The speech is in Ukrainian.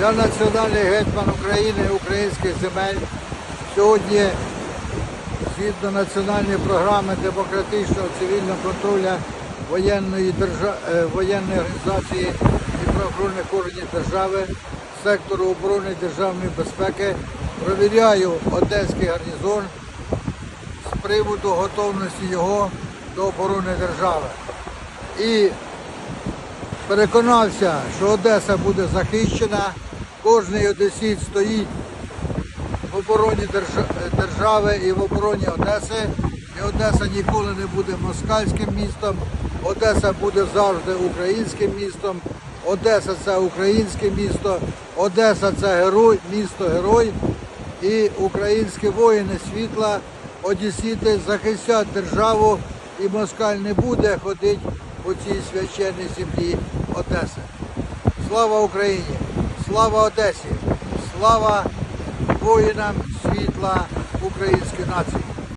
Я національний гетьман України, українських земель. Сьогодні, згідно національної програми демократичного цивільного контролю воєнної, держа... е, воєнної організації і правоохоронних органів держави, сектору оборони державної безпеки, провіряю Одеський гарнізон з приводу готовності його до оборони держави. І переконався, що Одеса буде захищена, кожний одесіт стоїть в обороні держави і в обороні Одеси. І Одеса ніколи не буде москальським містом. Одеса буде завжди українським містом. Одеса це українське місто. Одеса це герой, місто герой. І українські воїни світла, одесіти захистять державу, і москаль не буде ходити по цій священній землі Одеси. Слава Україні! Слава Одесі! Слава воїнам світла української нації!